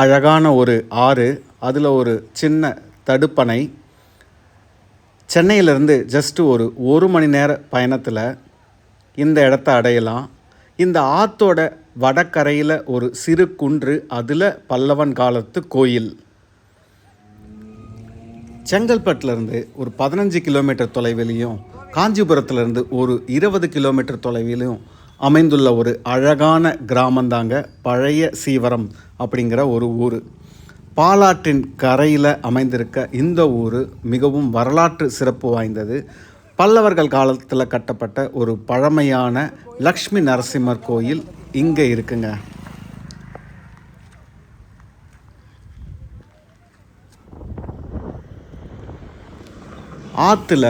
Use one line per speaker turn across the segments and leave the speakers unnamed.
அழகான ஒரு ஆறு அதில் ஒரு சின்ன தடுப்பணை. சென்னையிலேருந்து ஜஸ்ட்டு ஒரு ஒரு மணி நேர பயணத்தில் இந்த இடத்த அடையலாம். இந்த ஆற்றோட வடக்கரையில் ஒரு சிறு குன்று அதில் பல்லவன் காலத்து கோயில். செங்கல்பட்டுலேருந்து ஒரு பதினஞ்சு கிலோமீட்டர் தொலைவிலையும் காஞ்சிபுரத்துலேருந்து ஒரு இருபது கிலோமீட்டர் தொலைவிலையும் அமைந்துள்ள ஒரு அழகான கிராமந்தாங்க பழைய சீவரம் அப்படிங்கிற ஒரு ஊர். பாலாற்றின் கரையில் அமைந்திருக்க இந்த ஊர் மிகவும் வரலாற்று சிறப்பு வாய்ந்தது. பல்லவர்கள் காலத்தில் கட்டப்பட்ட ஒரு பழமையான லக்ஷ்மி நரசிம்மர் கோயில் இங்கே இருக்குங்க. ஆற்றுல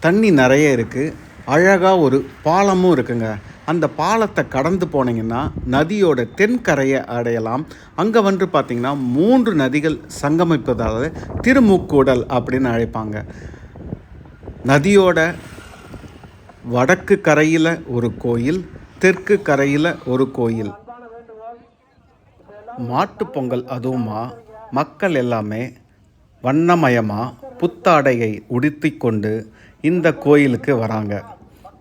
தண்ணி நிறைய இருக்குது அழகாக ஒரு பாலமும் இருக்குங்க. அந்த பாலத்தை கடந்து போனீங்கன்னா நதியோட தென்கரையை அடையலாம். அங்கே வந்து பார்த்திங்கன்னா மூன்று நதிகள் சங்கமிப்பதால் திருமுக்கூடல் அப்படின்னு அழைப்பாங்க. நதியோட வடக்கு கரையில் ஒரு கோயில் தெற்கு கரையில் ஒரு கோயில். மாட்டுப் பொங்கல் அதுவுமா? மக்கள் எல்லாமே வண்ணமயமாக புத்தாடையை உடுத்தி கொண்டு இந்த கோயிலுக்கு வராங்க.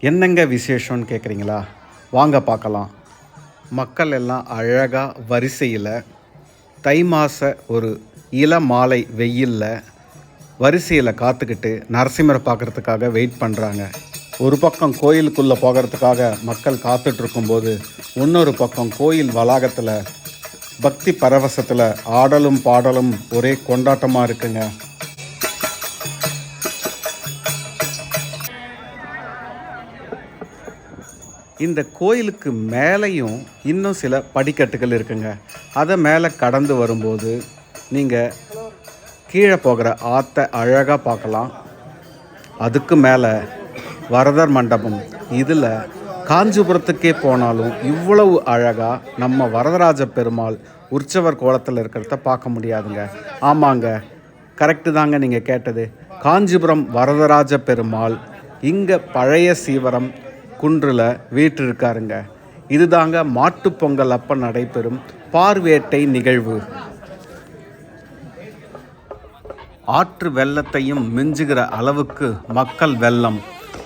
என்னங்க விசேஷம்னு கேட்குறீங்களா வாங்க பார்க்கலாம். மக்கள் எல்லாம் அழகாக வரிசையில் தை மாத ஒரு இள மாலை வெயிலில் வரிசையில் காத்துக்கிட்டு நரசிம்மரை பார்க்குறதுக்காக வெயிட் பண்ணுறாங்க ஒரு பக்கம் கோயிலுக்குள்ளே போகிறதுக்காக மக்கள் காத்துட்ருக்கும்போது இன்னொரு பக்கம் கோயில் வளாகத்தில் பக்தி பரவசத்தில் ஆடலும் பாடலும் ஒரே கொண்டாட்டமாக இருக்குங்க. இந்த கோயிலுக்கு மேலேயும் இன்னும் சில படிக்கட்டுகள் இருக்குங்க. அதை மேலே கடந்து வரும்போது நீங்கள் கீழே போகிற ஆற்றை அழகாக பார்க்கலாம். அதுக்கு மேலே வரதர் மண்டபம். இதில் காஞ்சிபுரத்துக்கே போனாலும் இவ்வளவு அழகாக நம்ம வரதராஜ பெருமாள் உற்சவர் கோலத்தில் இருக்கிறத பார்க்க முடியாதுங்க. ஆமாங்க கரெக்டு தாங்க நீங்கள் கேட்டது. காஞ்சிபுரம் வரதராஜ பெருமாள் இங்கே பழைய சீவரம் குன்றில் வீற்றிருக்காருங்க. இதுதாங்க மாட்டுப் பொங்கல் அப்போ நடைபெறும் பார்வேட்டை நிகழ்வு. ஆற்று வெள்ளத்தையும் மிஞ்சுகிற அளவுக்கு மக்கள் வெள்ளம்.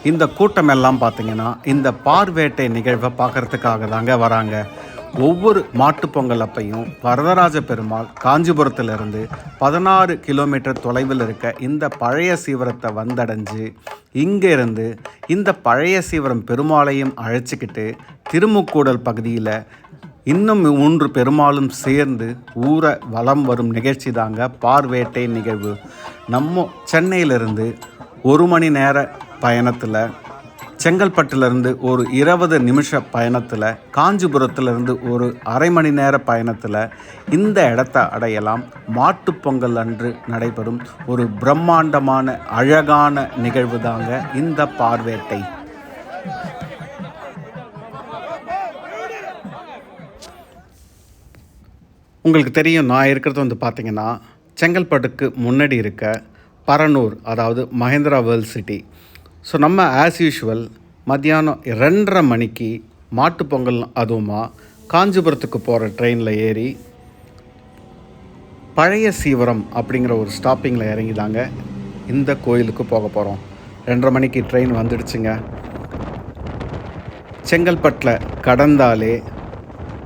இந்த கூட்டமெல்லாம் பார்த்தீங்கன்னா இந்த பார்வேட்டை நிகழ்வை பார்க்கறதுக்காக தாங்க வராங்க. ஒவ்வொரு மாட்டுப் பொங்கல் அப்பையும் வரதராஜ பெருமாள் காஞ்சிபுரத்திலிருந்து பதினாறு கிலோமீட்டர் தொலைவில் இருக்க இந்த பழைய சீவரத்தை வந்தடைஞ்சு இங்கேருந்து இந்த பழைய சீவரம் பெருமாளையும் அழைச்சிக்கிட்டு திருமுக்கூடல் பகுதியில் இன்னும் மூன்று பெருமாளும் சேர்ந்து ஊரை வலம் வரும் நிகழ்ச்சி தாங்க பார்வேட்டை நிகழ்வு. நம்ம சென்னையிலிருந்து ஒரு மணி நேர பயணத்தில் செங்கல்பட்டுலேருந்து ஒரு இருபது நிமிஷ பயணத்தில் காஞ்சிபுரத்துலேருந்து ஒரு அரை மணி நேர பயணத்தில் இந்த இடத்த அடையலாம். மாட்டுப்பொங்கல் அன்று நடைபெறும் ஒரு பிரம்மாண்டமான அழகான நிகழ்வு தாங்க இந்த பார்வேட்டை. உங்களுக்கு தெரியும் நான் இருக்கிறது வந்து பார்த்திங்கன்னா செங்கல்பட்டுக்கு முன்னாடி இருக்க பரனூர் அதாவது மகேந்திரா வேர்ல்ட் சிட்டி. ஸோ நம்ம ஆஸ் யூஷுவல் மத்தியானம் ரெண்டரை மணிக்கு மாட்டுப் பொங்கல் அதுவுமா காஞ்சிபுரத்துக்கு போகிற ட்ரெயினில் ஏறி பழைய சீவரம் அப்படிங்கிற ஒரு ஸ்டாப்பிங்கில் இறங்கி தாங்க இந்த கோயிலுக்கு போக போகிறோம் ரெண்டரை மணிக்கு ட்ரெயின் வந்துடுச்சுங்க. செங்கல்பட்டில் கடந்தாலே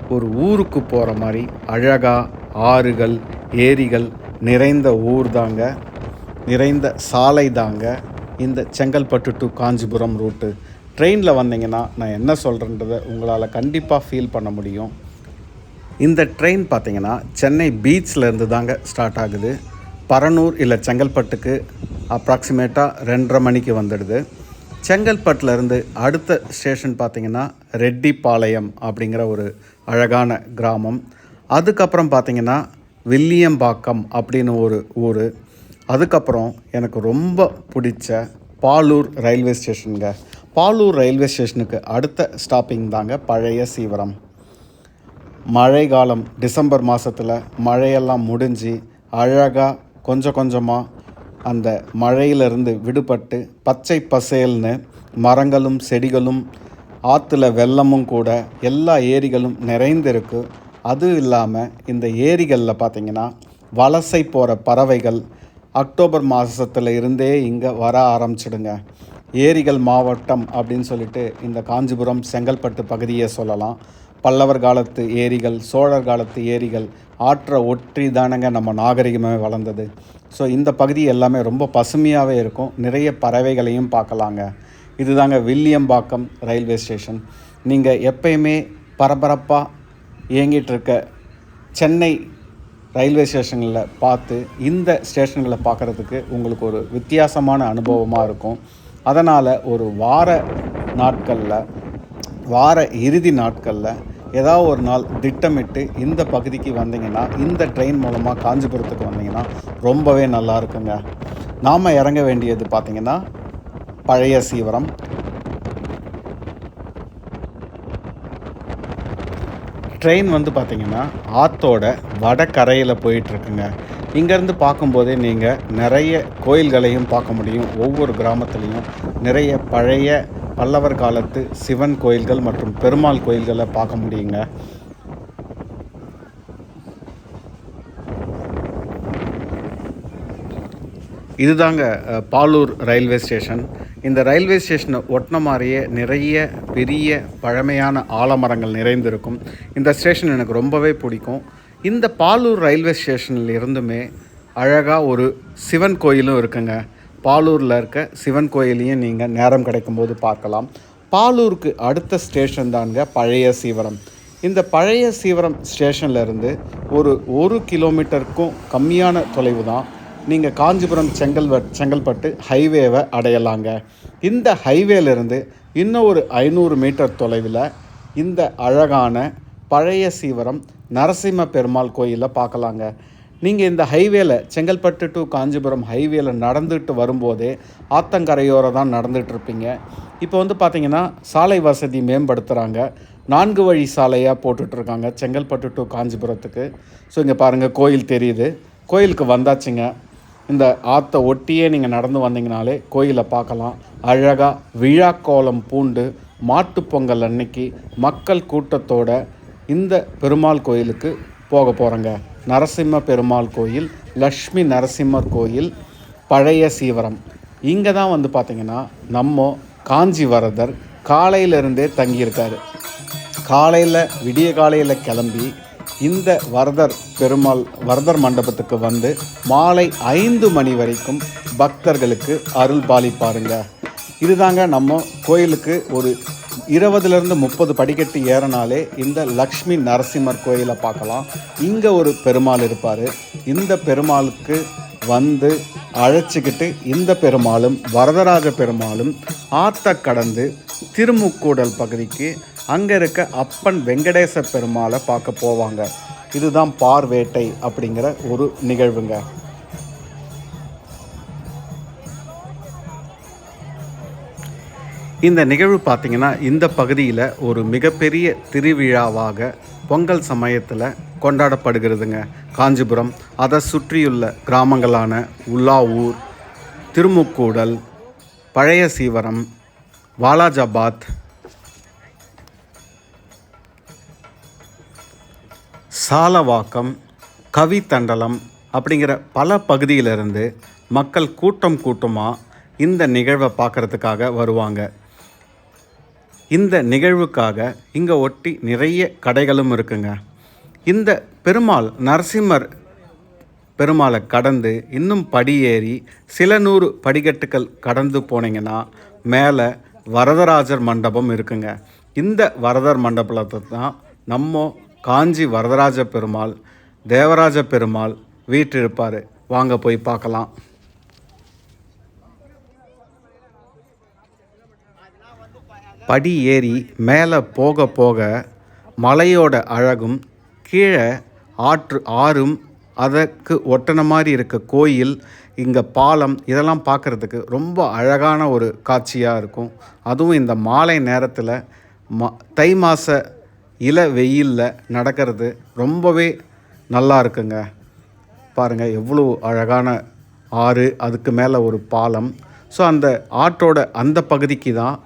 ஒரு ஊருக்கு போகிற மாதிரி அழகாக ஆறுகள் ஏரிகள் நிறைந்த ஊர் தாங்க நிறைந்த சாலை தாங்க இந்த செங்கல்பட்டு டு காஞ்சிபுரம் ரூட்டு ட்ரெயினில் வந்தீங்கன்னா நான் என்ன சொல்கிறேன்றதை உங்களால் கண்டிப்பாக ஃபீல் பண்ண முடியும். இந்த ட்ரெயின் பார்த்தீங்கன்னா சென்னை பீச்லேருந்து தாங்க ஸ்டார்ட் ஆகுது. பரனூர் இல்லை செங்கல்பட்டுக்கு அப்ராக்சிமேட்டாக ரெண்டரை மணிக்கு வந்துடுது. செங்கல்பட்டுல இருந்து அடுத்த ஸ்டேஷன் பார்த்தீங்கன்னா ரெட்டிப்பாளையம் அப்படிங்கிற ஒரு அழகான கிராமம். அதுக்கப்புறம் பார்த்தீங்கன்னா வில்லியம்பாக்கம் அப்படின்னு ஒரு ஊர். அதுக்கப்புறம் எனக்கு ரொம்ப பிடிச்ச பாலூர் ரயில்வே ஸ்டேஷனுங்க. பாலூர் ரயில்வே ஸ்டேஷனுக்கு அடுத்த ஸ்டாப்பிங் தாங்க பழைய சீவரம். மழை காலம் டிசம்பர் மாதத்தில் மழையெல்லாம் முடிஞ்சு அழகாக கொஞ்சம் கொஞ்சமாக அந்த மழையிலிருந்து விடுபட்டு பச்சை பசேல்னு மரங்களும் செடிகளும் ஆற்றுல வெள்ளமும் கூட எல்லா ஏரிகளும் நிறைந்திருக்கு. அதுவும் இல்லாமல் இந்த ஏரிகளில் பார்த்தீங்கன்னா வலசை போகிற பறவைகள் அக்டோபர் மாதத்துல இருந்தே இங்கே வர ஆரம்பிச்சிடுங்க. ஏரிகள் மாவட்டம் அப்படின்னு சொல்லிட்டு இந்த காஞ்சிபுரம் செங்கல்பட்டு பகுதியை சொல்லலாம். பல்லவர் காலத்து ஏரிகள் சோழர் காலத்து ஏரிகள் ஆற்றை ஒற்றி தானங்க நம்ம நாகரிகமே வளர்ந்தது. ஸோ இந்த பகுதி எல்லாமே ரொம்ப பசுமையாகவே இருக்கும். நிறைய பறவைகளையும் பார்க்கலாங்க. இதுதாங்க வில்லியம்பாக்கம் ரயில்வே ஸ்டேஷன். நீங்கள் எப்பயுமே பரபரப்பாக இயங்கிட்டு இருக்க சென்னை ரயில்வே ஸ்டேஷன்களில் பார்த்து இந்த ஸ்டேஷன்களை பார்க்குறதுக்கு உங்களுக்கு ஒரு வித்தியாசமான அனுபவமாக இருக்கும். அதனால் ஒரு வார நாட்களில் வார இறுதி நாட்களில் ஏதாவது ஒரு நாள் திட்டமிட்டு இந்த பகுதிக்கு வந்தீங்கன்னா இந்த ட்ரெயின் மூலமாக காஞ்சிபுரத்துக்கு வந்தீங்கன்னா ரொம்பவே நல்லா இருக்குங்க. நாம் இறங்க வேண்டியது பார்த்திங்கன்னா பழைய சீவரம் ட்ரெயின் வந்து பார்த்திங்கன்னா ஆற்றோட வடகரையில் போயிட்டுருக்குங்க. இங்கேருந்து பார்க்கும்போதே நீங்கள் நிறைய கோயில்களையும் பார்க்க முடியும். ஒவ்வொரு கிராமத்துலேயும் நிறைய பழைய பல்லவர் காலத்து சிவன் கோயில்கள் மற்றும் பெருமாள் கோயில்களை பார்க்க முடியுங்க. இதுதாங்க பாலூர் ரயில்வே ஸ்டேஷன். இந்த ரயில்வே ஸ்டேஷனை ஒட்டின மாதிரியே நிறைய பெரிய பழமையான ஆலமரங்கள் நிறைந்திருக்கும். இந்த ஸ்டேஷன் எனக்கு ரொம்பவே பிடிக்கும். இந்த பாலூர் ரயில்வே ஸ்டேஷனில் இருந்துமே அழகாக ஒரு சிவன் கோயிலும் இருக்குங்க. பாலூரில் இருக்க சிவன் கோயிலையும் நீங்கள் நேரம் கிடைக்கும்போது பார்க்கலாம். பாலூருக்கு அடுத்த ஸ்டேஷன் தாங்க பழைய சீவரம். இந்த பழைய சீவரம் ஸ்டேஷன்லேருந்து ஒரு ஒரு கிலோமீட்டருக்கும் கம்மியான தொலைவு தான். நீங்கள் காஞ்சிபுரம் செங்கல்வட் செங்கல்பட்டு ஹைவேவை அடையலாங்க. இந்த ஹைவேலேருந்து இன்னும் ஒரு ஐநூறு மீட்டர் தொலைவில் இந்த அழகான பழைய சீவரம் நரசிம்ம பெருமாள் கோயிலில் பார்க்கலாங்க நீங்கள் இந்த ஹைவேல செங்கல்பட்டு டு காஞ்சிபுரம் ஹைவேல நடந்துட்டு வரும்போதே ஆத்தங்கரையோரம் தான் நடந்துகிட்ருப்பீங்க இப்போ வந்து பார்த்தீங்கன்னா சாலை வசதி மேம்படுத்துகிறாங்க நான்கு வழி சாலையாக போட்டுட்ருக்காங்க செங்கல்பட்டு டு காஞ்சிபுரத்துக்கு. ஸோ இங்கே பாருங்கள் கோயில் தெரியுது. கோயிலுக்கு வந்தாச்சுங்க. இந்த ஆற்றை ஒட்டியே நீங்கள் நடந்து வந்தீங்கனாலே கோயிலை பார்க்கலாம். அழகாக விழா கோலம் பூண்டு மாட்டுப்பொங்கல் அன்னைக்கு மக்கள் கூட்டத்தோட இந்த பெருமாள் கோயிலுக்கு போக போகிறோங்க நரசிம்ம பெருமாள் கோயில் லக்ஷ்மி நரசிம்மர் கோயில் பழைய சீவரம். இங்கே தான் வந்து பார்த்திங்கன்னா நம்ம காஞ்சி வரதர் காலையிலிருந்தே தங்கியிருக்காரு. காலையில் விடிய காலையில் கிளம்பி இந்த வரதர் பெருமாள் வரதர் மண்டபத்துக்கு வந்து மாலை ஐந்து மணி வரைக்கும் பக்தர்களுக்கு அருள் பாலிப்பாருங்க. இதுதாங்க நம்ம கோயிலுக்கு ஒரு இருபதுலேருந்து முப்பது படிக்கட்டு ஏறினாலே இந்த லக்ஷ்மி நரசிம்மர் கோயிலை பார்க்கலாம். இங்கே ஒரு பெருமாள் இருப்பார். இந்த பெருமாளுக்கு வந்து அழைச்சிக்கிட்டு இந்த பெருமாளும் வரதராஜ பெருமாளும் ஆத்த கடந்து திருமுக்கூடல் பகுதிக்கு அங்கே இருக்க அப்பன் வெங்கடேச பெருமாளை பார்க்க போவாங்க. இதுதான் பார்வேட்டை அப்படிங்கிற ஒரு நிகழ்வுங்க. இந்த நிகழ்வு பார்த்தீங்கன்னா இந்த பகுதியில் ஒரு மிகப்பெரிய திருவிழாவாக பொங்கல் சமயத்தில் கொண்டாடப்படுகிறதுங்க. காஞ்சிபுரம் அதை சுற்றியுள்ள கிராமங்களான உல்லாவூர் திருமுக்கூடல் பழைய சீவரம் வாலாஜாபாத் சாலவாக்கம் கவித்தண்டலம் அப்படிங்கிற பல பகுதியிலிருந்து மக்கள் கூட்டம் கூட்டமாக இந்த நிகழ்வை பார்க்கறதுக்காக வருவாங்க. இந்த நிகழ்வுக்காக இங்கே ஒட்டி நிறைய கடைகளும் இருக்குங்க. இந்த பெருமாள் நரசிம்மர் பெருமாளை கடந்து இன்னும் படியேறி சில நூறு படிக்கட்டுகள் கடந்து போனீங்கன்னா மேலே வரதராஜர் மண்டபம் இருக்குங்க. இந்த வரதர் மண்டபத்தை தான் நம்ம காஞ்சி வரதராஜ பெருமாள் தேவராஜ பெருமாள் வீற்றிருப்பார். வாங்க போய் பார்க்கலாம். படி ஏறி மேலே போக போக மலையோட அழகும் கீழே ஆற்று ஆறும் அதற்கு ஒட்டின மாதிரி இருக்க கோயில் இங்கே பாலம் இதெல்லாம் பார்க்குறதுக்கு ரொம்ப அழகான ஒரு காட்சியாக இருக்கும். அதுவும் இந்த மாலை நேரத்தில் ம தை மாத இலை வெயிலில் நடக்கிறது ரொம்பவே நல்லா இருக்குங்க. பாருங்கள் எவ்வளோ அழகான ஆறு அதுக்கு மேலே ஒரு பாலம். ஸோ அந்த ஆற்றோட அந்த பகுதிக்கு தான்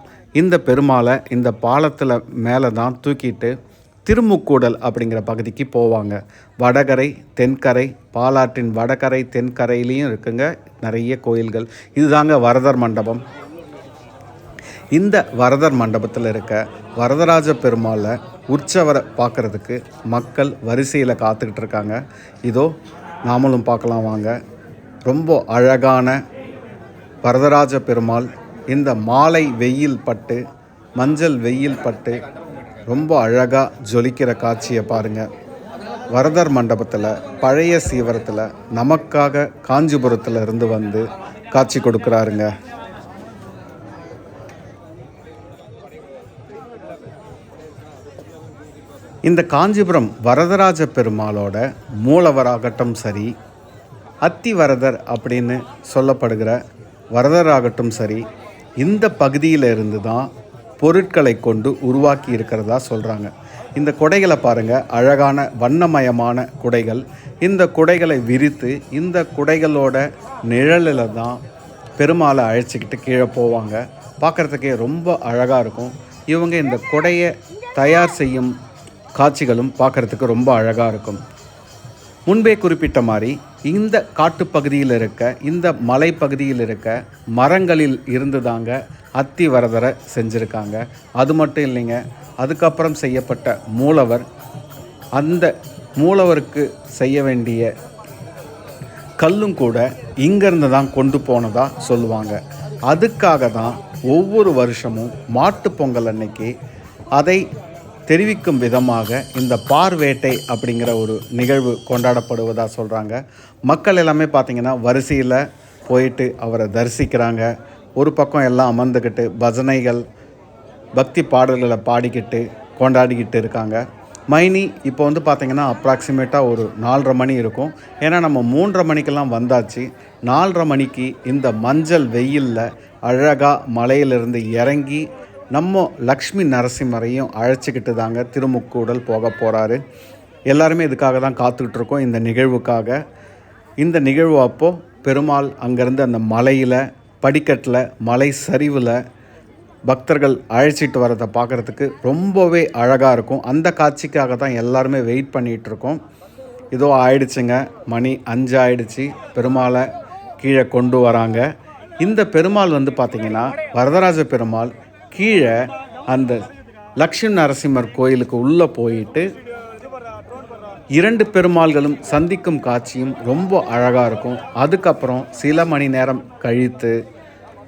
இந்த பெருமாளை இந்த பாலத்தில் மேலே தான் தூக்கிட்டு திருமுக்கூடல் அப்படிங்கிற பகுதிக்கு போவாங்க. வடகரை தென்கரை பாலாற்றின் வடகரை தென்கரையிலையும் இருக்குங்க நிறைய கோயில்கள். இதுதாங்க வரதர் மண்டபம். இந்த வரதர் மண்டபத்தில் இருக்க வரதராஜ பெருமாளை உற்சவரை பார்க்குறதுக்கு மக்கள் வரிசையில் காத்துக்கிட்டு இருக்காங்க. இதோ நாமளும் பார்க்கலாம் வாங்க. ரொம்ப அழகான வரதராஜ பெருமாள் இந்த மாலை வெயில் பட்டு மஞ்சள் வெயில் பட்டு ரொம்ப அழகாக ஜொலிக்கிற காட்சியை பாருங்கள் வரதர் மண்டபத்தில் பழைய சீவரத்தில் நமக்காக காஞ்சிபுரத்தில் இருந்து வந்து காட்சி கொடுக்குறாருங்க. இந்த காஞ்சிபுரம் வரதராஜ பெருமாளோட மூலவராகட்டும் சரி அத்திவரதர் அப்படின்னு சொல்லப்படுகிற வரதராகட்டும் சரி இந்த பகுதியில் இருந்து தான் பொருட்களை கொண்டு உருவாக்கி இருக்கிறதா சொல்கிறாங்க இந்த குடைகளை பாருங்கள் அழகான வண்ணமயமான குடைகள். இந்த குடைகளை விரித்து இந்த குடைகளோட நிழலில் தான் பெருமாளை அழைச்சிக்கிட்டு கீழே போவாங்க. பார்க்குறதுக்கே ரொம்ப அழகாக இருக்கும். இவங்க இந்த குடையை தயார் செய்யும் காட்சிகளும் பார்க்குறதுக்கு ரொம்ப அழகாக இருக்கும். முன்பே குறிப்பிட்ட மாதிரி இந்த காட்டுப்பகுதியில் இருக்க இந்த மலைப்பகுதியில் இருக்க மரங்களில் இருந்து தாங்க அத்தி வரதரை செஞ்சுருக்காங்க. அது மட்டும் இல்லைங்க அதுக்கப்புறம் செய்யப்பட்ட மூலவர் அந்த மூலவருக்கு செய்ய வேண்டிய கல்லும் கூட இங்கேருந்து தான் கொண்டு போனதாக சொல்லுவாங்க. அதுக்காக தான் ஒவ்வொரு வருஷமும் மாட்டுப்பொங்கல் அன்னைக்கு அதை தெரிவிக்கும் விதமாக இந்த பார்வேட்டை அப்படிங்கிற ஒரு நிகழ்வு கொண்டாடப்படுவதாக சொல்கிறாங்க மக்கள் எல்லாமே பார்த்திங்கன்னா வரிசையில் போயிட்டு அவரை தரிசிக்கிறாங்க. ஒரு பக்கம் எல்லாம் அமர்ந்துக்கிட்டு பஜனைகள் பக்தி பாடல்களை பாடிக்கிட்டு கொண்டாடிக்கிட்டு இருக்காங்க. மைனி இப்போ வந்து பார்த்திங்கன்னா அப்ராக்சிமேட்டாக ஒரு நாலரை மணி இருக்கும். ஏன்னா நம்ம மூன்றரை மணிக்கெல்லாம் வந்தாச்சு. நாலரை மணிக்கு இந்த மஞ்சள் வெயிலில் அழகாக மலையிலிருந்து இறங்கி நம்ம லக்ஷ்மி நரசிம்மரையும் அழைச்சிக்கிட்டு தாங்க திருமுக்கூடல் போக போகிறாரு எல்லாருமே இதுக்காக தான் காத்துக்கிட்டு இருக்கோம் இந்த நிகழ்வுக்காக. இந்த நிகழ்வு அப்போது பெருமாள் அங்கேருந்து அந்த மலையில் படிக்கட்டில் மலை சரிவில் பக்தர்கள் அழைச்சிட்டு வரதை பார்க்குறதுக்கு ரொம்பவே அழகாக இருக்கும். அந்த காட்சிக்காக தான் எல்லாருமே வெயிட் பண்ணிகிட்ருக்கோம் இதோ ஆயிடுச்சுங்க. மணி அஞ்சு ஆயிடுச்சு. பெருமாளை கீழே கொண்டு வராங்க. இந்த பெருமாள் வந்து பார்த்திங்கன்னா வரதராஜ பெருமாள் கீழே அந்த லக்ஷ்மி நரசிம்மர் கோயிலுக்கு உள்ளே போயிட்டு இரண்டு பெருமாள்களும் சந்திக்கும் காட்சியும் ரொம்ப அழகாக இருக்கும். அதுக்கப்புறம் சில மணி நேரம் கழித்து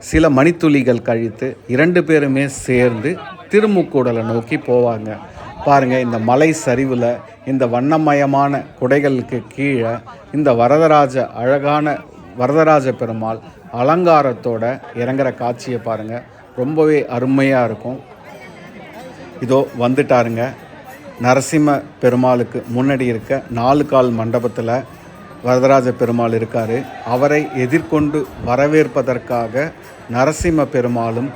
சில மணித்துளிகள் கழித்து இரண்டு பேருமே சேர்ந்து திருமுக்கூடலை நோக்கி போவாங்க. பாருங்கள் இந்த மலை சரிவில் இந்த வண்ணமயமான குடைகளுக்கு கீழே இந்த வரதராஜ அழகான வரதராஜ பெருமாள் அலங்காரத்தோட இறங்குற காட்சியை பாருங்கள் ரொம்பவே அருமையாக இருக்கும். இதோ வந்துட்டாருங்க. நரசிம்ம பெருமாளுக்கு முன்னாடி இருக்க நாலு கால் மண்டபத்தில் வரதராஜ பெருமாள் இருக்கார். அவரை எதிர்கொண்டு வரவேற்பதற்காக நரசிம்ம பெருமாளும்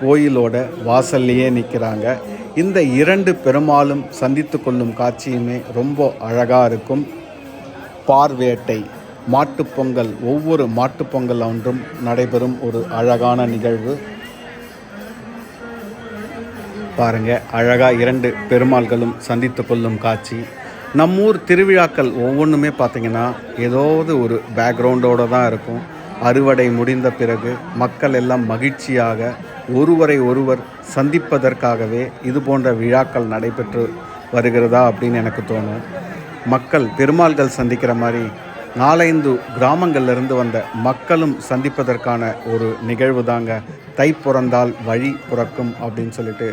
கோயிலோட வாசல்லையே நிற்கிறாங்க இந்த இரண்டு பெருமாளும் சந்தித்து கொள்ளும் காட்சியுமே ரொம்ப அழகாக இருக்கும். பார்வேட்டை மாட்டுப்பொங்கல் ஒவ்வொரு மாட்டுப்பொங்கல் ஒன்றும் நடைபெறும் ஒரு அழகான நிகழ்வு. பாருங்க. அழகாக இரண்டு பெருமாள்களும் சந்தித்து கொள்ளும் காட்சி. நம்மூர் திருவிழாக்கள் ஒவ்வொன்றுமே பார்த்தீங்கன்னா ஏதாவது ஒரு பேக்ரவுண்டோடு தான் இருக்கும். அறுவடை முடிந்த பிறகு மக்கள் எல்லாம் மகிழ்ச்சியாக ஒருவரை ஒருவர் சந்திப்பதற்காகவே இது போன்ற விழாக்கள் நடைபெற்று வருகிறதா அப்படின்னு எனக்கு தோணும். மக்கள் பெருமாள்கள் சந்திக்கிற மாதிரி நாலைந்து கிராமங்கள்லேருந்து வந்த மக்களும் சந்திப்பதற்கான ஒரு நிகழ்வு தாங்க. தை பிறந்தால் வழி பிறக்கும் அப்படின்னு சொல்லிட்டு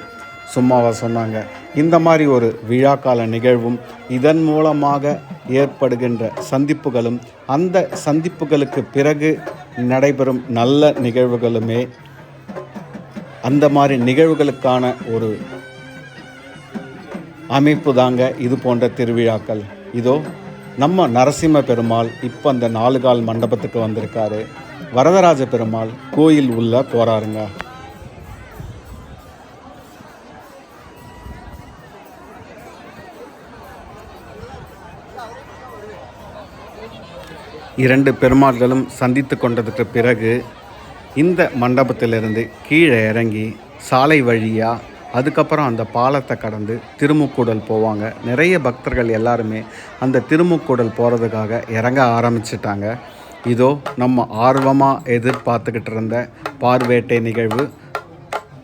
சும்மாவா சொன்னாங்க. இந்த மாதிரி ஒரு விழாக்கால நிகழ்வும் இதன் மூலமாக ஏற்படுகின்ற சந்திப்புகளும் அந்த சந்திப்புகளுக்கு பிறகு நடைபெறும் நல்ல நிகழ்வுகளுமே அந்த மாதிரி நிகழ்வுகளுக்கான ஒரு அமைப்பு தாங்க இது போன்ற திருவிழாக்கள். இதோ நம்ம நரசிம்ம பெருமாள் இப்போ அந்த நாலு கால் மண்டபத்துக்கு வந்திருக்காரு. வரதராஜ பெருமாள் கோயில் உள்ள போறாருங்க. இரண்டு பெருமாள்களும் சந்தித்து கொண்டதுக்கு பிறகு இந்த மண்டபத்திலிருந்து கீழே இறங்கி சாலை வழியாக அதுக்கப்புறம் அந்த பாலத்தை கடந்து திருமுக்கூடல் போவாங்க. நிறைய பக்தர்கள் எல்லாருமே அந்த திருமுக்கூடல் போகிறதுக்காக இறங்க ஆரம்பிச்சிட்டாங்க. இதோ நம்ம ஆர்வமாக எதிர்பார்த்துக்கிட்டு இருந்த பார்வேட்டை நிகழ்வு.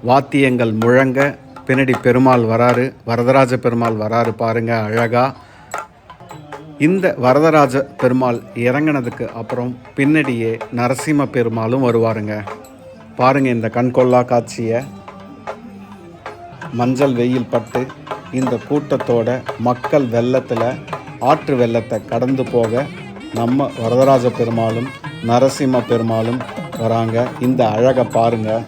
வாத்தியங்கள் முழங்க பின்னாடி பெருமாள் வராரு வரதராஜ பெருமாள் வராரு பாருங்கள் அழகாக இந்த வரதராஜ பெருமாள் இறங்கினதுக்கு அப்புறம் பின்னடியே நரசிம்ம பெருமாளும் வருவாருங்க. பாருங்க இந்த கண்கொள்ளா காட்சியை. மஞ்சள் வெயில் பட்டு இந்த கூட்டத்தோட மக்கள் வெள்ளத்தில் ஆற்று வெள்ளத்தை கடந்து போக நம்ம வரதராஜ பெருமாளும் நரசிம்ம பெருமாளும் வராங்க. இந்த அழகை பாருங்கள்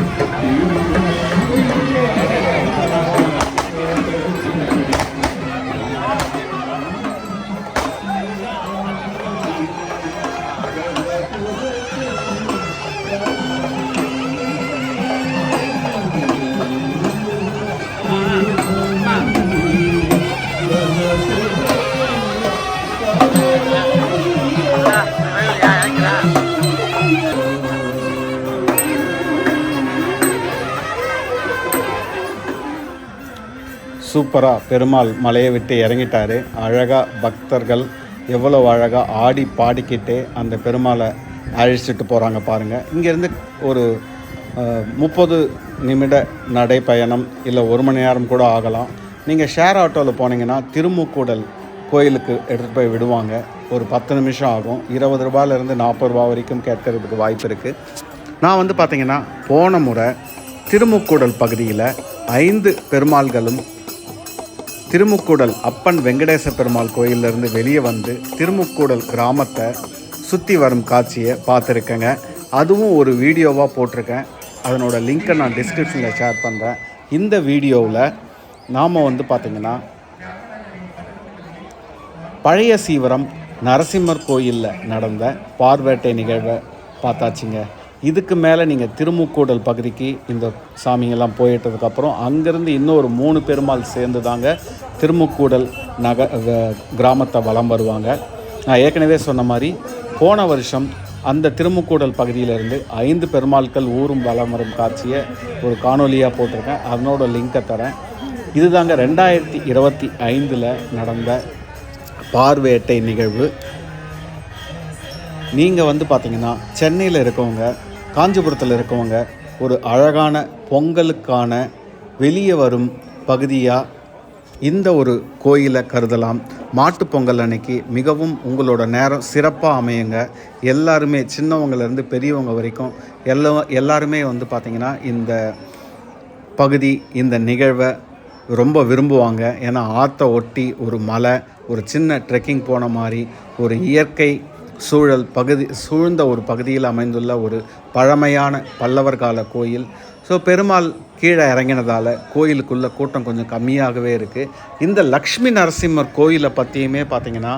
சூப்பராக பெருமாள் மலையை விட்டு இறங்கிட்டார். அழகாக பக்தர்கள் எவ்வளோ அழகாக ஆடி பாடிக்கிட்டே அந்த பெருமாளை அழைச்சிட்டு போகிறாங்க பாருங்கள் இங்கேருந்து ஒரு முப்பது நிமிட நடைப்பயணம் இல்லை ஒரு மணி நேரம் கூட ஆகலாம். நீங்கள் ஷேர் ஆட்டோவில் போனீங்கன்னா திருமுக்கூடல் கோயிலுக்கு எடுத்துகிட்டு போய் விடுவாங்க. ஒரு பத்து நிமிஷம் ஆகும். இருபது ரூபாயிலேருந்து நாற்பது ரூபா வரைக்கும் கேட்கறதுக்கு வாய்ப்பு இருக்குது நான் வந்து பார்த்திங்கன்னா போன முறை திருமுக்கூடல் பகுதியில் ஐந்து பெருமாள்களும் திருமுக்கூடல் அப்பன் வெங்கடேச பெருமாள் கோயிலிருந்து வெளியே வந்து திருமுக்கூடல் கிராமத்தை சுற்றி வரும் காட்சியை பார்த்துருக்கேங்க. அதுவும் ஒரு வீடியோவாக போட்டிருக்கேன். அதனோட லிங்க்கை நான் டிஸ்கிரிப்ஷனில் ஷேர் பண்ணுறேன் இந்த வீடியோவில் நாம் வந்து பார்த்திங்கன்னா பழைய சீவரம் நரசிம்மர் கோயிலில் நடந்த பார்வேட்டை நிகழ்வை பார்த்தாச்சுங்க. இதுக்கு மேலே நீங்கள் திருமுக்கூடல் பகுதிக்கு இந்த சாமிங்கெல்லாம் போயிட்டதுக்கப்புறம் அங்கேருந்து இன்னொரு மூணு பெருமாள் சேர்ந்து தாங்க திருமுக்கூடல் நக கிராமத்தை வலம் வருவாங்க. நான் ஏற்கனவே சொன்ன மாதிரி போன வருஷம் அந்த திருமுக்கூடல் பகுதியிலிருந்து ஐந்து பெருமாள்கள் ஊரும் வலம் வரும் காட்சியை ஒரு காணொலியாக போட்டிருக்கேன். அதனோட லிங்கை தரேன். இதுதாங்க ரெண்டாயிரத்தி இருபத்தி ஐந்தில் நடந்த பார்வேட்டை நிகழ்வு. நீங்கள் வந்து பார்த்தீங்கன்னா சென்னையில் இருக்கவங்க காஞ்சிபுரத்தில் இருக்கவங்க ஒரு அழகான பொங்கலுக்கான வெளியே வரும் பகுதியாக இந்த ஒரு கோயிலை கருதலாம். மாட்டுப்பொங்கல் அன்னைக்கு மிகவும் உங்களோட நேரம் சிறப்பாக அமையுங்க. எல்லாருமே சின்னவங்கலேருந்து பெரியவங்க வரைக்கும் எல்லா எல்லாருமே வந்து பார்த்திங்கன்னா இந்த பகுதி இந்த நிகழ்வை ரொம்ப விரும்புவாங்க. ஏன்னா ஆற்றை ஒட்டி ஒரு மலை ஒரு சின்ன ட்ரெக்கிங் போன மாதிரி ஒரு இயற்கை சூழல் பகுதி சூழ்ந்த ஒரு பகுதியில் அமைந்துள்ள ஒரு பழமையான பல்லவர் கால கோயில். ஸோ பெருமாள் கீழே இறங்கினதால் கோயிலுக்குள்ளே கூட்டம் கொஞ்சம் கம்மியாகவே இருக்குது இந்த லக்ஷ்மி நரசிம்மர் கோயிலை பற்றியுமே பார்த்திங்கன்னா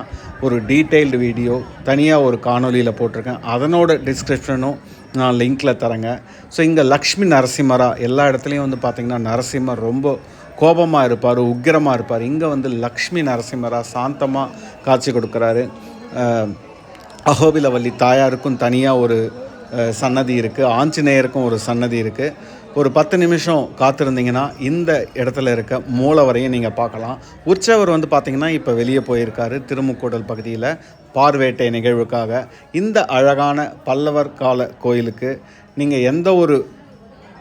ஒரு டீட்டெயில்டு வீடியோ தனியாக ஒரு காணொலியில் போட்டிருக்கேன். அதனோட டிஸ்கிரிப்ஷனும் நான் லிங்க்கில் தரேங்க. ஸோ இங்கே லக்ஷ்மி நரசிம்மரா எல்லா இடத்துலையும் வந்து பார்த்திங்கன்னா நரசிம்மர் ரொம்ப கோபமாக இருப்பார் உக்கிரமாக இருப்பார். இங்கே வந்து லக்ஷ்மி நரசிம்மரா சாந்தமாக காட்சி கொடுக்குறாரு. அகோபிலவல்லி தாயாருக்கும் தனியாக ஒரு சன்னதி இருக்குது ஆஞ்சநேயருக்கும் ஒரு சன்னதி இருக்குது ஒரு பத்து நிமிஷம் காத்திருந்தீங்கன்னா இந்த இடத்துல இருக்க மூலவரையும் நீங்கள் பார்க்கலாம். உற்சவர் வந்து பார்த்தீங்கன்னா இப்போ வெளியே போயிருக்காரு திருமுக்கூடல் பகுதியில் பார்வேட்டை நிகழ்வுக்காக. இந்த அழகான பல்லவர் கால கோயிலுக்கு நீங்கள் எந்த ஒரு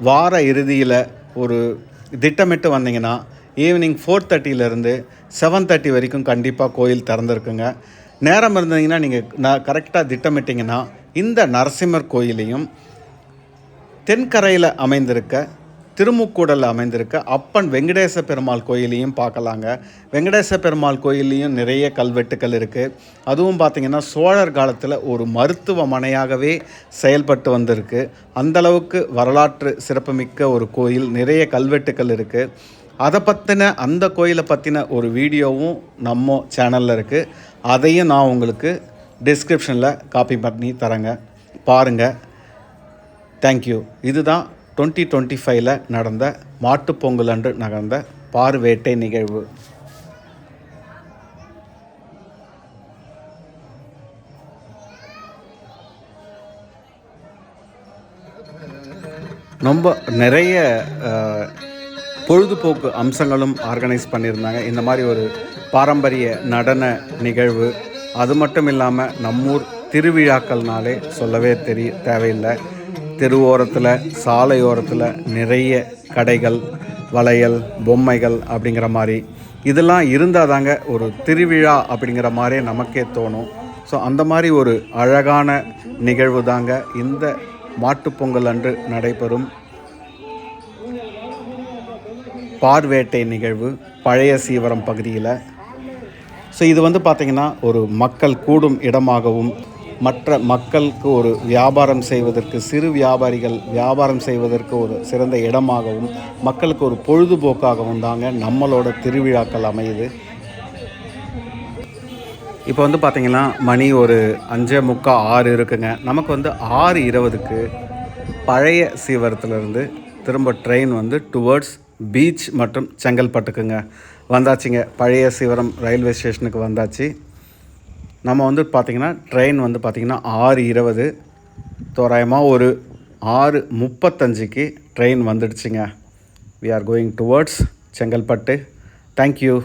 வார இறுதியில் ஒரு திட்டமிட்டு வந்தீங்கன்னா ஈவினிங் ஃபோர் தேர்ட்டியிலேருந்து செவன் தேர்ட்டி வரைக்கும் கண்டிப்பாக கோயில் திறந்துருக்குங்க. நேரம் இருந்தீங்கன்னா நீங்கள் நான் கரெக்டாக திட்டமிட்டிங்கன்னா இந்த நரசிம்மர் கோயிலையும் தென்கரையில் அமைந்திருக்க திருமுக்கூடலில் அமைந்திருக்க அப்பன் வெங்கடேச பெருமாள் கோயிலையும் பார்க்கலாங்க. வெங்கடேச பெருமாள் கோயில்லையும் நிறைய கல்வெட்டுக்கள் இருக்குது அதுவும் பார்த்திங்கன்னா சோழர் காலத்தில் ஒரு மருத்துவமனையாகவே செயல்பட்டு வந்திருக்கு. அந்தளவுக்கு வரலாற்று சிறப்புமிக்க ஒரு கோயில் நிறைய கல்வெட்டுக்கள் இருக்குது அதை பற்றின அந்த கோயிலை பற்றின ஒரு வீடியோவும் நம்ம சேனலில் இருக்குது அதையும் நான் உங்களுக்கு டிஸ்கிரிப்ஷனில் காப்பி பண்ணி தரேங்க. பாருங்கள் தேங்க்யூ இதுதான் டுவெண்ட்டி டுவெண்ட்டி ஃபைவ்ல நடந்த மாட்டுப்பொங்கல் அன்று நடந்த பார்வேட்டை நிகழ்வு. ரொம்ப நிறைய பொழுதுபோக்கு அம்சங்களும் ஆர்கனைஸ் பண்ணியிருந்தாங்க. இந்த மாதிரி ஒரு பாரம்பரிய நடன நிகழ்வு. அது மட்டும் இல்லாமல் நம்மூர் திருவிழாக்கள்னாலே சொல்லவே தெரிய தேவையில்லை. தெருவோரத்தில் சாலையோரத்தில் நிறைய கடைகள் வளையல் பொம்மைகள் அப்படிங்கிற மாதிரி. இதெல்லாம் இருந்தால் தாங்க ஒரு திருவிழா அப்படிங்கிற மாதிரி நமக்கே தோணும். ஸோ அந்த மாதிரி ஒரு அழகான நிகழ்வு தாங்க இந்த மாட்டுப்பொங்கல் அன்று நடைபெறும். பார்வேட்டை நிகழ்வு பழைய சீவரம் பகுதியில். ஸோ இது வந்து பார்த்திங்கன்னா ஒரு மக்கள் கூடும் இடமாகவும் மற்ற மக்களுக்கு ஒரு வியாபாரம் செய்வதற்கு சிறு வியாபாரிகள் வியாபாரம் செய்வதற்கு ஒரு சிறந்த இடமாகவும் மக்களுக்கு ஒரு பொழுதுபோக்காகவும் தாங்க நம்மளோட திருவிழாக்கள் அமையுது. இப்போ வந்து பார்த்தீங்கன்னா மணி ஒரு அஞ்சே முக்கா ஆறு இருக்குங்க. நமக்கு வந்து ஆறு இருபதுக்கு பழைய சீவரத்துலேருந்து திரும்ப ட்ரெயின் வந்து டுவர்ட்ஸ் பீச் மற்றும் செங்கல்பட்டுக்குங்க. வந்தாச்சுங்க. பழைய சிவரம் ரயில்வே ஸ்டேஷனுக்கு வந்தாச்சு. நம்ம வந்து பார்த்திங்கன்னா ட்ரெயின் வந்து பார்த்திங்கன்னா ஆறு இருபது. தோராயமாக ஒரு ஆறு முப்பத்தஞ்சுக்கு train வந்துடுச்சுங்க. We are going towards Chengalpattu. Thank you